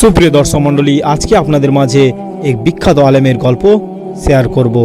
সুপ্রিয় দর্শক মণ্ডলী, আজকে আপনাদের মাঝে এক বিখ্যাত আলেমের গল্প শেয়ার করব।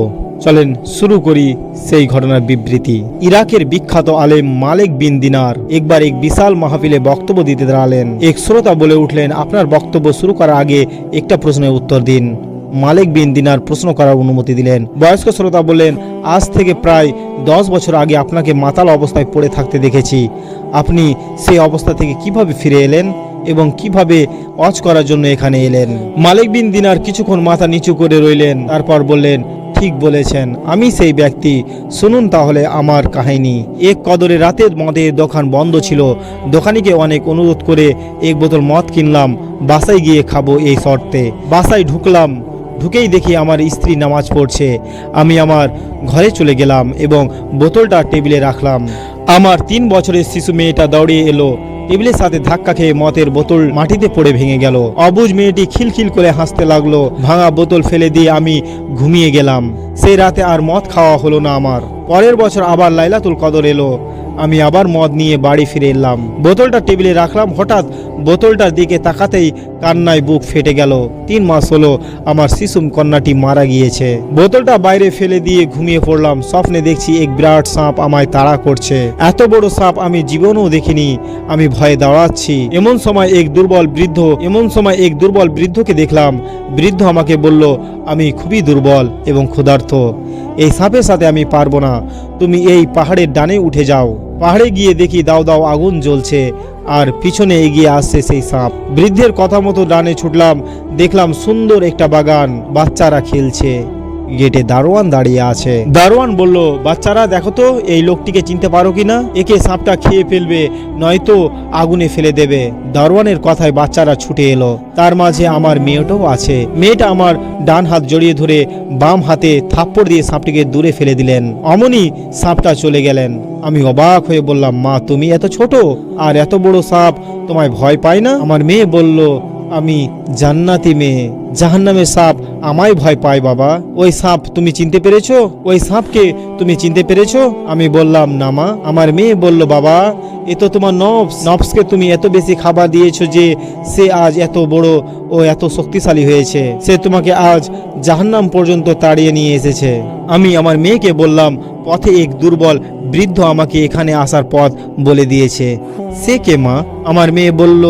চলেন শুরু করি সেই ঘটনার বিবৃতি। ইরাকের বিখ্যাত আলেম মালিক বিন দিনার একবার এক বিশাল মাহফিলে বক্তব্য দিতে দাঁড়ালেন। এক শ্রোতা বলে উঠলেন, আপনার বক্তব্য শুরু করার আগে একটা প্রশ্নের উত্তর দিন। মালিক বিন দিনার প্রশ্ন করার অনুমতি দিলেন। বয়স্ক শ্রোতা বললেন, আজ থেকে প্রায় দশ বছর আগে আপনাকে মাতাল অবস্থায় পড়ে থাকতে দেখেছি। আপনি সেই অবস্থা থেকে কীভাবে ফিরে এলেন এবং কীভাবে অজ করার জন্য এখানে এলেন? মালিক বিন দিনার কিছুক্ষণ মাথা নিচু করে রইলেন, তারপর বললেন, ঠিক বলেছেন, আমি সেই ব্যক্তি। শুনুন তাহলে আমার কাহিনী। এক কদরে রাতে মদের দোকান বন্ধ ছিল। দোকানিকে অনেক অনুরোধ করে এক বোতল মদ কিনলাম, বাসায় গিয়ে খাব এই শর্তে। বাসায় ঢুকলাম ঢুকেই দেখি আমার স্ত্রী নামাজ পড়ছে। আমি আমার ঘরে চলে গেলাম এবং বোতলটা টেবিলে রাখলাম। আমার তিন বছরের শিশু মেয়েটা দৌড়িয়ে এলো। টেবিলের সাথে ধাক্কা খেয়ে মতের বোতল মাটিতে পড়ে ভেঙে গেল। অবুজ মেয়েটি খিলখিল করে হাসতে লাগল। ভাঙা বোতল ফেলে দিয়ে আমি ঘুমিয়ে গেলাম। সেই রাতে আর মদ খাওয়া হলো না আমার। পরের বছর আবার লাইলাতুল কদর এলো। আমি আবার মদ নিয়ে বাড়ি ফিরে এলাম। বোতলটা টেবিলে রাখলাম, হঠাৎ বোতলটার দিকে তাকাতেই কান্নায় বুক ফেটে গেল। তিন মাস হলো আমার শিশুম কন্যাটি মারা গিয়েছে। বোতলটা বাইরে ফেলে দিয়ে ঘুমিয়ে পড়লাম। স্বপ্নে দেখছি এক বিরাট সাপ আমায় তাড়া করছে। এত বড় সাপ আমি জীবনেও দেখিনি। আমি ভয়ে দাঁড়াচ্ছি। এমন সময় এক দুর্বল বৃদ্ধ, এমন সময় এক দুর্বল বৃদ্ধকে দেখলাম। বৃদ্ধ আমাকে বলল, আমি খুবই দুর্বল এবং ক্ষুধার্ত। এই সাপের সাথে আমি পারব না। তুমি এই পাহাড়ের ডানে উঠে যাও। পাহাড়ে গিয়ে দেখি দাও দাও আগুন জ্বলছে, আর পিছনে এগিয়ে আসছে সেই সাপ। বৃদ্ধের কথা মতো ডানে ছুটলাম, দেখলাম সুন্দর একটা বাগান, বাচ্চারা খেলছে। গেটে দারোয়ান দাঁড়িয়ে আছে। দারোয়ান বলল, বাচ্চারা, দেখো তো, এই লোকটিকে চিনতে পারো কিনা একে সাপটা খেয়ে ফেলবে, নয়তো আগুনে ফেলে দেবে। দারোয়ানের কথায় বাচ্চারা ছুটে এলো। তার মাঝে আমার মেয়েটাও আছে। মেয়েটা আমার ডান হাত জড়িয়ে ধরে বাম হাতে থাপ্পড় দিয়ে সাপটিকে দূরে ফেলে দিলেন। অমনি সাপটা চলে গেলেন। আমি অবাক হয়ে বললাম, মা, তুমি এত ছোট, আর এত বড় সাপ, তোমায় ভয় পায় না? আমার মেয়ে বলল আমি জান্নাতি মেয়ে। জাহান্নামের সাপ আমায় ভয় পায়, বাবা। ওই সাপ তুমি চিনতে পেরেছ? ওই সাপকে তুমি চিনতে পেরেছ? আমি বললাম, না মা। আমার মেয়ে বলল, বাবা, এ তো তোমার নবস। নবসকে তুমি এত বেশি খাবার দিয়েছ যে সে আজ এত বড় ও এত শক্তিশালী হয়েছে। সে তোমাকে আজ জাহান্নাম পর্যন্ত তাড়িয়ে নিয়ে এসেছে। আমি আমার মেয়েকে বললাম, পথে এক দুর্বল বৃদ্ধ আমাকে এখানে আসার পথ বলে দিয়েছে। সে কে মা? আমার মেয়ে বলল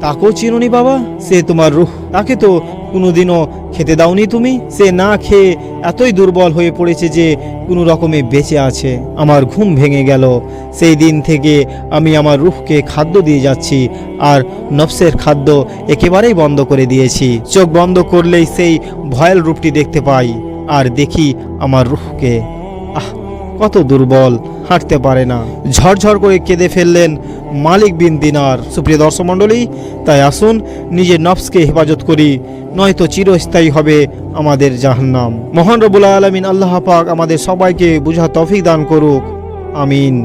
তাকেও চিনুনি বাবা। সে তোমার রুহ। তাকে তো কোনোদিনও খেতে দাওনি তুমি। সে না খেয়ে এতই দুর্বল হয়ে পড়েছে যে কোনো রকমে বেঁচে আছে। আমার ঘুম ভেঙে গেল। সেই দিন থেকে আমি আমার রুহকে খাদ্য দিয়ে যাচ্ছি আর নফসের খাদ্য একেবারেই বন্ধ করে দিয়েছি। চোখ বন্ধ করলেই সেই ভয়াল রূপটি দেখতে পাই আর দেখি আমার রুহকে। কত দুর্বল, হাঁটতে পারে না। ঝরঝর করে কেঁদে ফেললেন মালিক বিন দিনার। সুপ্রিয় দর্শক মণ্ডলী, তাই আসুন, নিজের নফসকে হেফাজত করি, নয়তো চিরস্থায়ী হবে আমাদের জাহান্নাম। মহান রবুল্লা আলমিন, আল্লাহ পাক আমাদের সবাইকে বুঝা তফিক দান করুক। আমিন।